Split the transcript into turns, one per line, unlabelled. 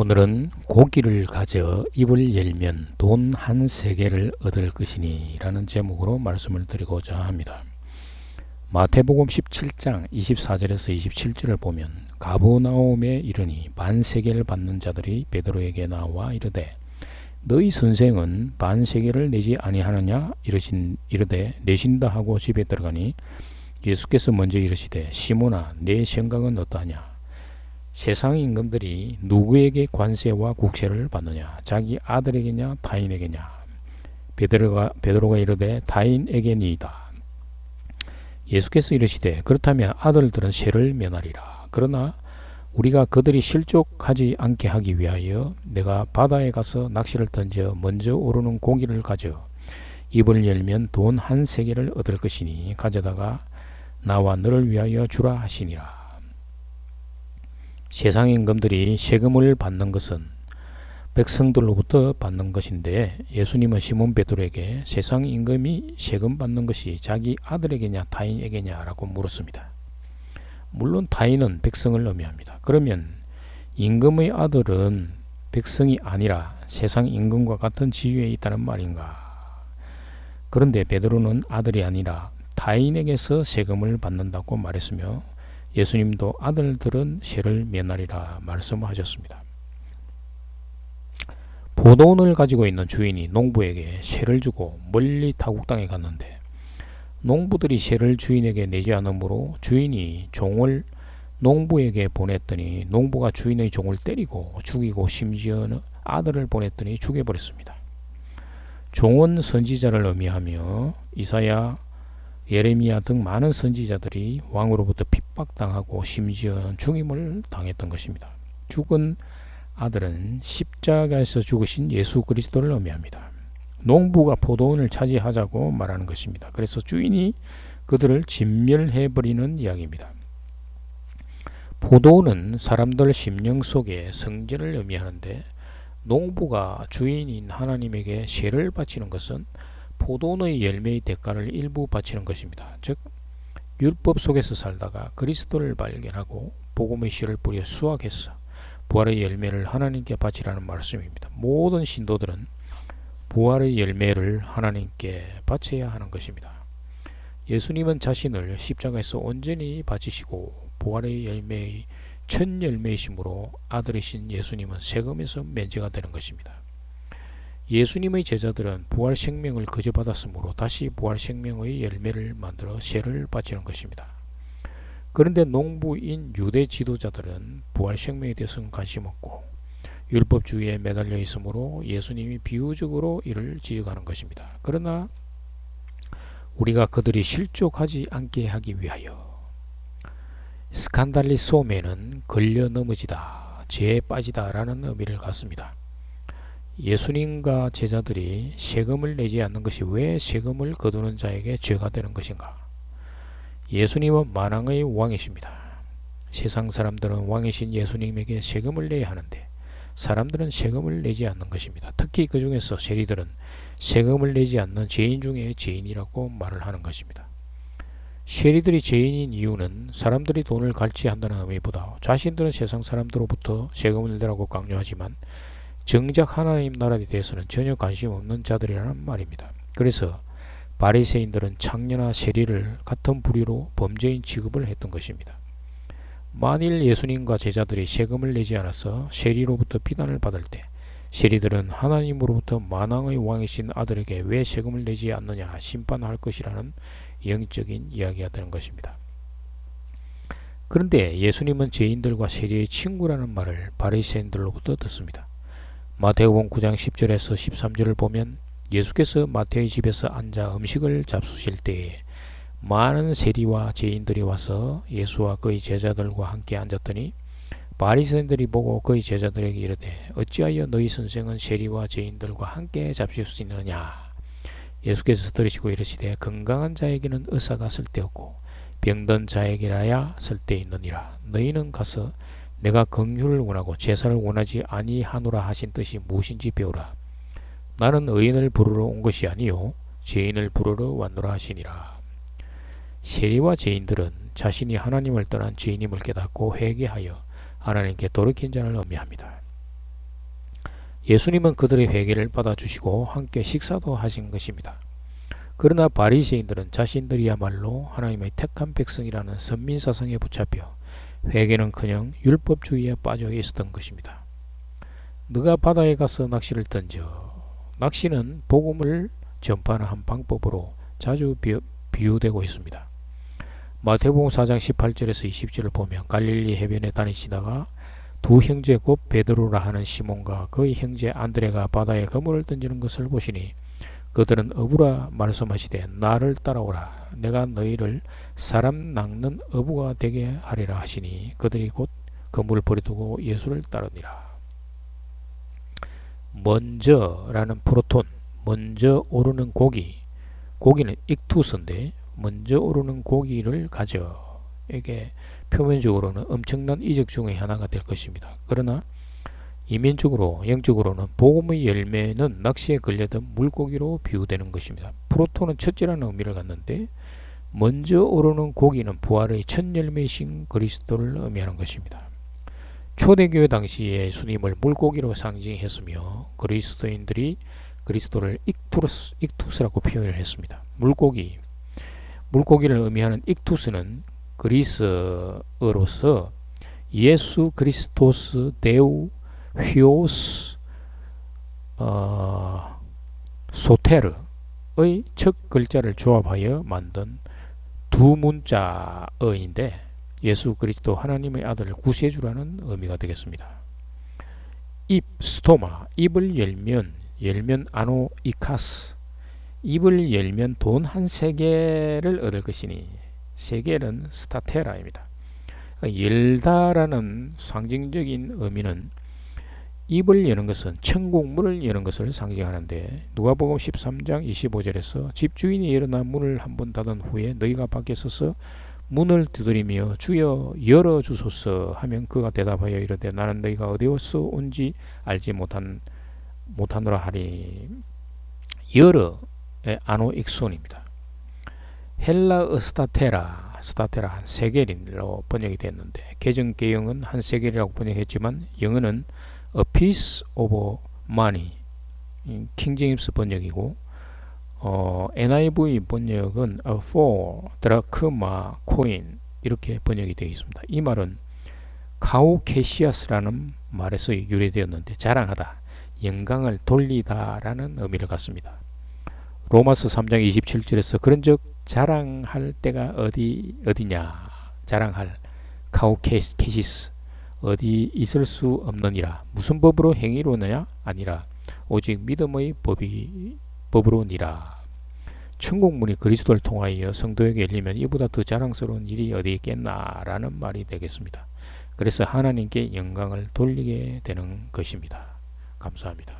오늘은 고기를 가져 입을 열면 돈 한 세계를 얻을 것이니 라는 제목으로 말씀을 드리고자 합니다. 마태복음 17장 24절에서 27절을 보면 가보나움에 이르니 반세계를 받는 자들이 베드로에게 나와 이르되 너희 선생은 반세계를 내지 아니하느냐 이르신 이르되 내신다 하고 집에 들어가니 예수께서 먼저 이르시되 시몬아 내 생각은 어떠하냐 세상 임금들이 누구에게 관세와 국세를 받느냐? 자기 아들에게냐? 타인에게냐? 베드로가 베드로가 이르되 타인에게니이다. 예수께서 이르시되 그렇다면 아들들은 세를 면하리라. 그러나 우리가 그들이 실족하지 않게 하기 위하여 내가 바다에 가서 낚시를 던져 먼저 오르는 고기를 가져 입을 열면 돈 한 세계를 얻을 것이니 가져다가 나와 너를 위하여 주라 하시니라 세상 임금들이 세금을 받는 것은 백성들로부터 받는 것인데 예수님은 시몬 베드로에게 세상 임금이 세금 받는 것이 자기 아들에게냐 타인에게냐라고 물었습니다. 물론 타인은 백성을 의미합니다. 그러면 임금의 아들은 백성이 아니라 세상 임금과 같은 지위에 있다는 말인가? 그런데 베드로는 아들이 아니라 타인에게서 세금을 받는다고 말했으며 예수님도 아들들은 세를 면하리라 말씀하셨습니다. 보돈을 가지고 있는 주인이 농부에게 세를 주고 멀리 타국 땅에 갔는데 농부들이 세를 주인에게 내지 않으므로 주인이 종을 농부에게 보냈더니 농부가 주인의 종을 때리고 죽이고 심지어는 아들을 보냈더니 죽여버렸습니다. 종은 선지자를 의미하며 이사야 예레미야 등 많은 선지자들이 왕으로부터 핍박당하고 심지어 죽임을 당했던 것입니다. 죽은 아들은 십자가에서 죽으신 예수 그리스도를 의미합니다. 농부가 포도원을 차지하자고 말하는 것입니다. 그래서 주인이 그들을 진멸해 버리는 이야기입니다. 포도원은 사람들 심령 속에 성전을 의미하는데 농부가 주인인 하나님에게 세를 바치는 것은 포도원의 열매의 대가를 일부 바치는 것입니다. 즉 율법 속에서 살다가 그리스도를 발견하고 복음의 씨를 뿌려 수확해서 부활의 열매를 하나님께 바치라는 말씀입니다. 모든 신도들은 부활의 열매를 하나님께 바쳐야 하는 것입니다. 예수님은 자신을 십자가에서 온전히 바치시고 부활의 열매의 첫 열매이심으로 아들이신 예수님은 세금에서 면제가 되는 것입니다. 예수님의 제자들은 부활 생명을 거저 받았으므로 다시 부활 생명의 열매를 만들어 세를 바치는 것입니다. 그런데 농부인 유대 지도자들은 부활 생명에 대해서는 관심 없고 율법주의에 매달려 있으므로 예수님이 비유적으로 이를 지적하는 것입니다. 그러나 우리가 그들이 실족하지 않게 하기 위하여 스칸달리 소매는 걸려 넘어지다, 죄에 빠지다라는 의미를 갖습니다. 예수님과 제자들이 세금을 내지 않는 것이 왜 세금을 거두는 자에게 죄가 되는 것인가? 예수님은 만왕의 왕이십니다. 세상 사람들은 왕이신 예수님에게 세금을 내야 하는데 사람들은 세금을 내지 않는 것입니다. 특히 그 중에서 세리들은 세금을 내지 않는 죄인 중에 죄인이라고 말을 하는 것입니다. 세리들이 죄인인 이유는 사람들이 돈을 갈취한다는 의미보다 자신들은 세상 사람들로부터 세금을 내라고 강요하지만 정작 하나님 나라에 대해서는 전혀 관심 없는 자들이라는 말입니다. 그래서 바리새인들은 창녀나 세리를 같은 부류로 범죄인 취급을 했던 것입니다. 만일 예수님과 제자들이 세금을 내지 않아서 세리로부터 비난을 받을 때 세리들은 하나님으로부터 만왕의 왕이신 아들에게 왜 세금을 내지 않느냐 심판할 것이라는 영적인 이야기가 되는 것입니다. 그런데 예수님은 죄인들과 세리의 친구라는 말을 바리새인들로부터 듣습니다. 마태복음 9장 10절에서 13절을 보면 예수께서 마태의 집에서 앉아 음식을 잡수실 때에 많은 세리와 죄인들이 와서 예수와 그의 제자들과 함께 앉았더니 바리새인들이 보고 그의 제자들에게 이르되 어찌하여 너희 선생은 세리와 죄인들과 함께 잡실 수 있느냐? 예수께서 들으시고 이르시되 건강한 자에게는 의사가 쓸데없고 병든 자에게라야 쓸데있느니라. 너희는 가서 내가 긍휼을 원하고 제사를 원하지 아니하노라 하신 뜻이 무엇인지 배우라. 나는 의인을 부르러 온 것이 아니요 죄인을 부르러 왔노라 하시니라. 세리와 죄인들은 자신이 하나님을 떠난 죄인임을 깨닫고 회개하여 하나님께 돌이킨 자를 의미합니다. 예수님은 그들의 회개를 받아주시고 함께 식사도 하신 것입니다. 그러나 바리새인들은 자신들이야말로 하나님의 택한 백성이라는 선민사성에 붙잡혀 회개는커녕 율법주의에 빠져 있었던 것입니다. 너가 바다에 가서 낚시를 던져 낚시는 복음을 전파하는 한 방법으로 자주 비유되고 있습니다. 마태복음 4장 18절에서 20절을 보면 갈릴리 해변에 다니시다가 두 형제 곧 베드로라 하는 시몬과 그의 형제 안드레가 바다에 그물을 던지는 것을 보시니 그들은 어부라 말씀하시되 나를 따라오라. 내가 너희를 사람 낚는 어부가 되게 하리라 하시니 그들이 곧 그물을 버려두고 예수를 따르니라. 먼저라는 프로톤 먼저 오르는 고기. 고기는 익투스인데 먼저 오르는 고기를 가져. 이게 표면적으로는 엄청난 이적 중의 하나가 될 것입니다. 그러나 이면적으로 영적으로는 복음의 열매는 낚시에 걸려든 물고기로 비유되는 것입니다. 프로토는 첫째라는 의미를 갖는데 먼저 오르는 고기는 부활의 첫 열매이신 그리스도를 의미하는 것입니다. 초대교회 당시에 예수님을 물고기로 상징했으며 그리스도인들이 그리스도를 익투스, 익투스라고 표현을 했습니다. 물고기 물고기를 의미하는 익투스는 그리스어로서 예수 그리스토스 데우 휘오스 어, 소테르의 첫 글자를 조합하여 만든 두 문자어인데 예수 그리스도 하나님의 아들 구세주라는 의미가 되겠습니다. 입 스토마 입을 열면 열면 아노 이카스 입을 열면 돈 한 세계를 얻을 것이니 세계는 스타테라입니다. 열다라는 상징적인 의미는 입을 여는 것은 천국 문을 여는 것을 상징하는데 누가복음 13장 25절에서 집주인이 일어나 문을 한 번 닫은 후에 너희가 밖에 서서 문을 두드리며 주여 열어 주소서 하면 그가 대답하여 이르되 나는 너희가 어디서 온지 알지 못한 못하노라 하리 열어 아노 익손입니다. 헬라어 스타테라 스타테라 한 세겔로 번역이 됐는데 개정 개영은 한 세겔이라고 번역했지만 영어는 a piece of money 킹 제임스 번역이고 어, NIV 번역은 a four 드라크마 코인 이렇게 번역이 되어 있습니다. 이 말은 카우케시아스라는 말에서 유래되었는데 자랑하다, 영광을 돌리다라는 의미를 갖습니다. 로마서 3장 27절에서 그런즉 자랑할 때가 어디 어디냐 자랑할 카우케시스 어디 있을 수 없느니라 무슨 법으로 행위로느냐 아니라 오직 믿음의 법이 법으로니라 천국문이 그리스도를 통하여 성도에게 열리면 이보다 더 자랑스러운 일이 어디 있겠나라는 말이 되겠습니다. 그래서 하나님께 영광을 돌리게 되는 것입니다. 감사합니다.